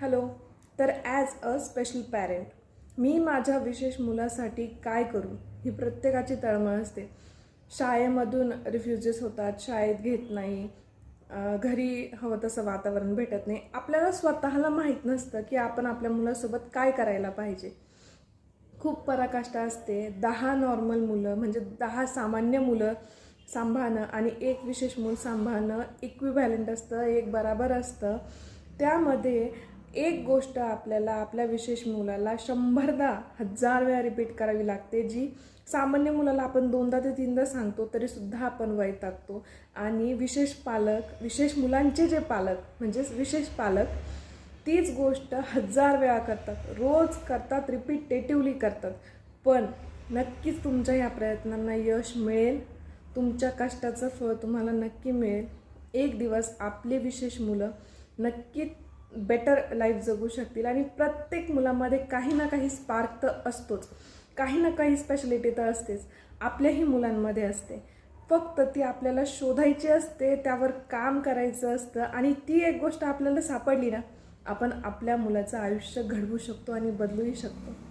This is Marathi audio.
हॅलो तर ॲज अ स्पेशल पॅरेंट मी माझ्या विशेष मुलासाठी काय करू ही प्रत्येकाची तळमळ असते. शाळेमधून रिफ्युजेस होतात शाळेत घेत नाही घरी हवं तसं वातावरण भेटत नाही. आपल्याला स्वतःला माहीत नसतं की आपण आपल्या मुलासोबत काय करायला पाहिजे. खूप पराकाष्ठा असते. दहा नॉर्मल मुलं म्हणजे दहा सामान्य मुलं सांभाळणं आणि एक विशेष मूल सांभाळणं इक्विव्हॅलेंट असतं एक बराबर असतं. त्यामध्ये एक गोष्ट आपल्याला आपल्या विशेष मुलाला शंभरदा हजार वेळा रिपीट करावी लागते जी सामान्य मुलाला आपण दोनदा ते तीनदा सांगतो तरीसुद्धा आपण वैतागतो आणि विशेष पालक विशेष मुलांचे जे पालक म्हणजेच विशेष पालक तीच गोष्ट हजार वेळा करतात. रोज करतात रिपीटेटिव्हली करतात. पण नक्कीच तुमच्या ह्या प्रयत्नांना यश मिळेल. तुमच्या कष्टाचं फळ तुम्हाला नक्की मिळेल. एक दिवस आपले विशेष मुलं नक्की बेटर लाईफ जगू शकतील. आणि प्रत्येक मुलामध्ये काही ना काही स्पार्क तर असतोच. काही ना काही स्पेशलिटी तर असतेच. आपल्याही मुलांमध्ये असते. फक्त ती आपल्याला शोधायची असते त्यावर काम करायचं असतं आणि ती एक गोष्ट आपल्याला सापडली ना आपण आपल्या मुलाचं आयुष्य घडवू शकतो आणि बदलूही शकतो.